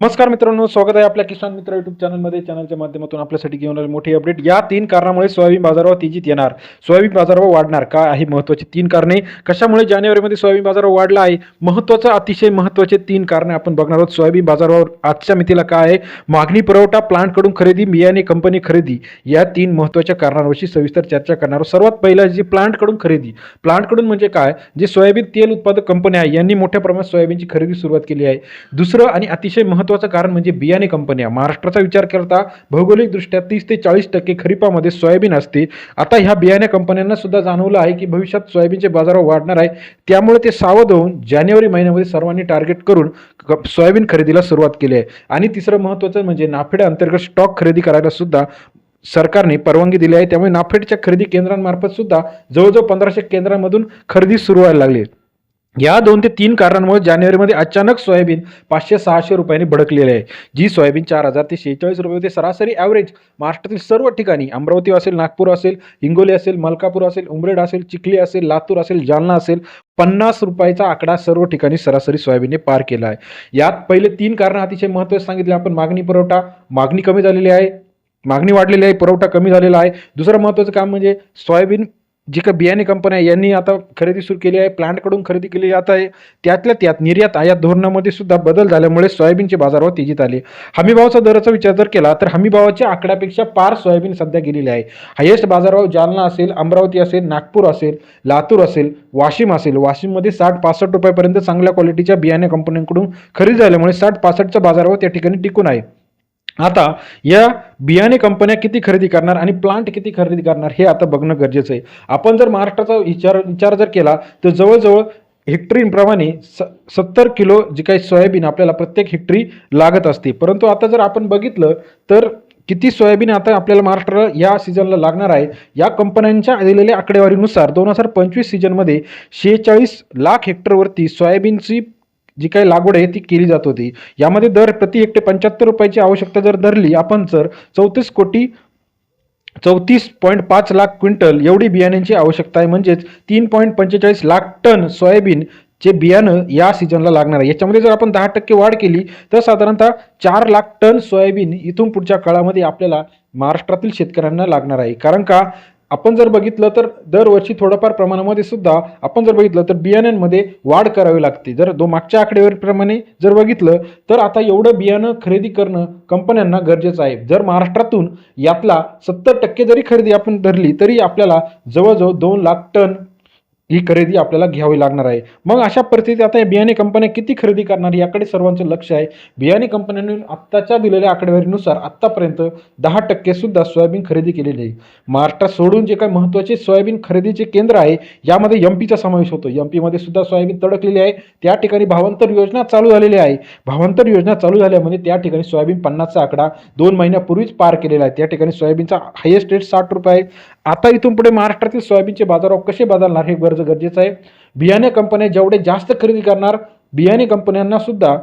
नमस्कार मित्रांनो स्वागत आहे आपल्या किसान मित्र युट्यूब चॅनलमध्ये चॅनलच्या माध्यमातून आपल्यासाठी घेऊन आले मोठी अपडेट या तीन कारणामुळे सोयाबीन बाजारावर तेजीत येणार. सोयाबीन बाजारावर वाढणार काय आहे महत्त्वाची तीन कारणे. कशामुळे जानेवारीमध्ये सोयाबीन बाजारावर वाढला आहे? महत्त्वाचं अतिशय महत्त्वाचे तीन कारणे आपण बघणार आहोत. सोयाबीन बाजारावर आजच्या मितीला काय आहे? मागणी पुरवठा प्लांटकडून खरेदी बियाणे कंपनी खरेदी. या तीन महत्त्वाच्या कारणांविषयी सविस्तर चर्चा करणार आहोत. सर्वात पहिलं जी प्लांटकडून खरेदी. प्लांटकडून म्हणजे काय? जे सोयाबीन तेल उत्पादक कंपन्या आहे यांनी मोठ्या प्रमाणात सोयाबीनची खरेदी सुरुवात केली आहे. दुसरं आणि अतिशय महत्त्व महत्त्वाचं कारण म्हणजे बियाणे कंपन्या. महाराष्ट्राचा विचार करता भौगोलिकदृष्ट्या तीस ते चाळीस टक्के खरीपामध्ये सोयाबीन असते. आता ह्या बियाणे कंपन्यांना सुद्धा जाणवलं आहे की भविष्यात सोयाबीनचे बाजार वाढणार आहे. त्यामुळे ते सावध होऊन जानेवारी महिन्यामध्ये सर्वांनी टार्गेट करून सोयाबीन खरेदीला सुरुवात केली आहे. आणि तिसरं महत्त्वाचं म्हणजे नाफेड अंतर्गत स्टॉक खरेदी करायला सुद्धा सरकारने परवानगी दिली आहे. त्यामुळे नाफेडच्या खरेदी केंद्रांमार्फत सुद्धा जवळजवळ पंधराशे केंद्रांमधून खरेदी सुरू व्हायला लागली आहे. या दोन ते तीन कारणांमुळे जानेवारीमध्ये अचानक सोयाबीन पाचशे सहाशे रुपयांनी भडकलेली आहे. जी सोयाबीन चार हजार ते शेहेचाळीस रुपये होते सरासरी ॲव्हरेज महाराष्ट्रातील सर्व ठिकाणी अमरावती असेल नागपूर असेल हिंगोली असेल मलकापूर असेल उमरेड असेल चिखली असेल लातूर असेल जालना असेल पन्नास रुपयाचा आकडा सर्व ठिकाणी सरासरी सोयाबीनने पार केला आहे. यात पहिले तीन कारणं अतिशय महत्त्वाचे सांगितले. आपण मागणी पुरवठा मागणी कमी झालेली आहे मागणी वाढलेली आहे पुरवठा कमी झालेला आहे. दुसरं महत्त्वाचं काम म्हणजे सोयाबीन जी का बियाणे कंपन्या आहे यांनी आता खरेदी सुरू केली आहे प्लांटकडून खरेदी केली जात आहे. त्यातल्या त्यात निर्यात आयात धोरणामध्ये सुद्धा बदल झाल्यामुळे सोयाबीनचे बाजारावर तेजीत आले हमीभावाचा दराचा विचार जर केला तर हमीभावाच्या आकड्यापेक्षा पार सोयाबीन सध्या गेलेली आहे. हायेस्ट बाजारभाव जालना असेल अमरावती असेल नागपूर असेल लातूर असेल वाशिम असेल. वाशिममध्ये साठ पासष्ट रुपयापर्यंत चांगल्या क्वालिटीच्या बियाणे कंपन्यांकडून खरेदी झाल्यामुळे साठ पासष्टचा बाजारभाव त्या ठिकाणी टिकून आहे. आता या बियाणे कंपन्या किती खरेदी करणार आणि प्लांट किती खरेदी करणार हे आता बघणं गरजेचं आहे. आपण जर महाराष्ट्राचा विचार विचार जर केला तर जवळजवळ हेक्टरीप्रमाणे स सत्तर किलो जी काही सोयाबीन आपल्याला प्रत्येक हेक्टरी लागत असते. परंतु आता जर आपण बघितलं तर किती सोयाबीन आता आपल्याला महाराष्ट्राला या सीझनला लागणार आहे? या कंपन्यांच्या दिलेल्या आकडेवारीनुसार दोन हजार पंचवीस सीझनमध्ये शेहेचाळीस लाख हेक्टरवरती सोयाबीनची जी काही लागवड आहे ती केली जात होती. यामध्ये दर प्रति एकटे पंच्याहत्तर रुपयाची आवश्यकता जर धरली आपण जर चौतीस कोटी चौतीस पॉईंट पाच लाख क्विंटल एवढी बियाण्यांची आवश्यकता आहे. म्हणजेच तीन पॉईंट पंचेचाळीस लाख टन सोयाबीन चे बियाणं या सीझनला लागणार आहे. याच्यामध्ये जर आपण दहा टक्के वाढ केली तर साधारणतः चार लाख टन सोयाबीन इथून पुढच्या काळामध्ये आपल्याला महाराष्ट्रातील शेतकऱ्यांना लागणार आहे. कारण का? आपण जर बघितलं तर दरवर्षी थोडंफार प्रमाणामध्ये सुद्धा आपण जर बघितलं तर बियाण्यांमध्ये वाढ करावी लागते. जर दो मागच्या आकडेवारीप्रमाणे जर बघितलं तर आता एवढं बियाणं खरेदी करणं कंपन्यांना गरजेचं आहे. जर महाराष्ट्रातून यातला सत्तर टक्के जरी खरेदी आपण धरली तरी आपल्याला जवळजवळ दोन लाख टन ही खरेदी आपल्याला घ्यावी लागणार आहे. मग अशा परिस्थितीत आता या बियाणे कंपन्या किती खरेदी करणार याकडे सर्वांचं लक्ष आहे. बियाणे कंपन्यांनी आत्ताच्या दिलेल्या आकडेवारीनुसार आत्तापर्यंत दहा टक्के सुद्धा सोयाबीन खरेदी केलेली आहे. महाराष्ट्रात सोडून जे काही महत्त्वाचे सोयाबीन खरेदीचे केंद्र आहे यामध्ये एम पीचा समावेश होतो. एम पीमध्ये सुद्धा सोयाबीन तडकलेली आहे. त्या ठिकाणी भावांतर योजना चालू झालेली आहे. भावांतर योजना चालू झाल्यामध्ये त्या ठिकाणी सोयाबीन पन्नासचा आकडा दोन महिन्यापूर्वीच पार केलेला आहे. त्या ठिकाणी सोयाबीनचा हायेस्ट रेट साठ रुपये आहे. आता इथून पुढे महाराष्ट्रातील सोयाबीनचे बाजारभाव कसे बदलणार हे गरज गरजेचं आहे. बियाणे कंपन्या जेवढे जास्त खरेदी करणार बियाणे कंपन्यांना सुद्धा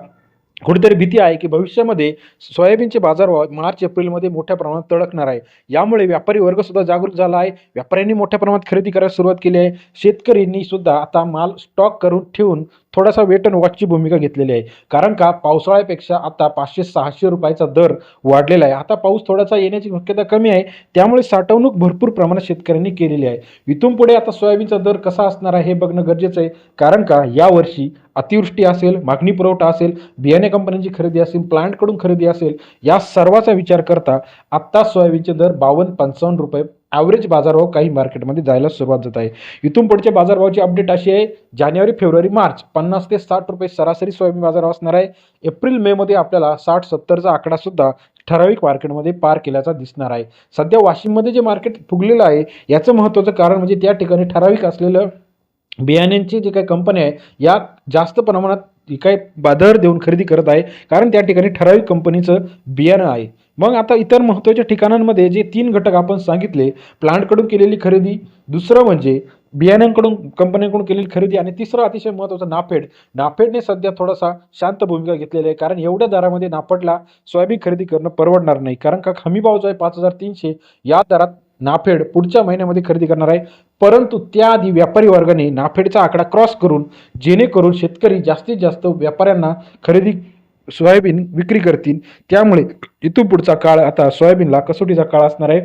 कुठेतरी भीती आहे की भविष्यामध्ये सोयाबीनचे बाजारभाव मार्च एप्रिलमध्ये मोठ्या प्रमाणात तडकणार आहे. यामुळे व्यापारी वर्ग सुद्धा जागरूक झाला आहे. व्यापाऱ्यांनी मोठ्या प्रमाणात खरेदी करायला सुरुवात केली आहे. शेतकऱ्यांनी सुद्धा आता माल स्टॉक करून ठेवून थोडासा वेट अँड वॉचची भूमिका घेतलेली आहे. कारण का? पावसाळ्यापेक्षा आता पाचशे सहाशे रुपयाचा दर वाढलेला आहे. आता पाऊस थोडासा येण्याची शक्यता कमी आहे. त्यामुळे साठवणूक भरपूर प्रमाणात शेतकऱ्यांनी केलेली आहे. इथून पुढे आता सोयाबीनचा दर कसा असणार आहे हे बघणं गरजेचं आहे. कारण का? यावर्षी अतिवृष्टी असेल मागणी पुरवठा असेल बियाणे कंपन्यांची खरेदी असेल प्लांटकडून खरेदी असेल या सर्वाचा विचार करता आत्ता सोयाबीनचे दर बावन्न पंचावन्न रुपये ॲव्हरेज बाजारभाव काही मार्केटमध्ये जायला सुरुवात जात आहे. इथून पुढच्या बाजारभावाची अपडेट अशी आहे जानेवारी फेब्रुवारी मार्च पन्नास ते साठ रुपये सरासरी सोयाबीन बाजारभाव असणार आहे. एप्रिल मेमध्ये आपल्याला साठ सत्तरचा आकडा सुद्धा ठराविक मार्केटमध्ये पार केल्याचा दिसणार आहे. सध्या वाशिममध्ये जे मार्केट फुगलेलं आहे याचं महत्त्वाचं कारण म्हणजे त्या ठिकाणी ठराविक असलेलं बियाण्यांची जी काही कंपन्या आहे या जास्त प्रमाणात काय काही बाजार देऊन खरेदी करत आहे कारण त्या ठिकाणी ठराविक कंपनीचं बियाणं आहे. मग आता इतर महत्त्वाच्या ठिकाणांमध्ये जे तीन घटक आपण सांगितले प्लांटकडून केलेली खरेदी दुसरं म्हणजे बियाण्यांकडून कंपन्यांकडून केलेली खरेदी आणि तिसरं अतिशय महत्त्वाचं नाफेड. नाफेडने सध्या थोडासा शांत भूमिका घेतलेली आहे कारण एवढ्या दरामध्ये नाफेडला सोयाबीन खरेदी करणं परवडणार नाही कारण का हमी भाव जो आहे पाच हजार तीनशे या दरात नाफेड पुढच्या महिन्यामध्ये खरेदी करणार आहे. परंतु त्याआधी व्यापारी वर्गाने नाफेडचा आकडा क्रॉस करून जेणेकरून शेतकरी जास्तीत जास्त व्यापाऱ्यांना खरेदी सोयाबीन विक्री करतील. त्यामुळे इथून पुढचा काळ आता सोयाबीनला कसोटीचा काळ असणार आहे?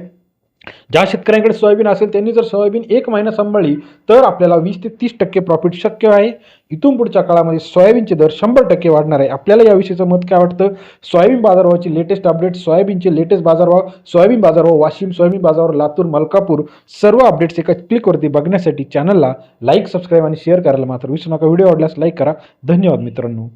ज्या शेतकऱ्यांकडे सोयाबीन असेल त्यांनी जर सोयाबीन एक महिना सांभाळली तर आपल्याला वीस ते तीस टक्के प्रॉफिट शक्य आहे. इथून पुढच्या काळामध्ये सोयाबीनचे दर शंभर टक्के वाढणार आहे. आपल्याला याविषयीचं मत काय वाटतं? सोयाबीन बाजारभावाची लेटेस्ट अपडेट सोयाबीनचे लेटेस्ट बाजारभाव सोयाबीन बाजारभाव वाशिम सोयाबीन बाजारभाव लातूर मलकापूर सर्व अपडेट्स एका क्लिकवरती बघण्यासाठी चॅनलला लाईक सबस्क्राईब आणि शेअर करायला मात्र विसरू नका. व्हिडिओ आवडल्यास लाईक करा. धन्यवाद मित्रांनो.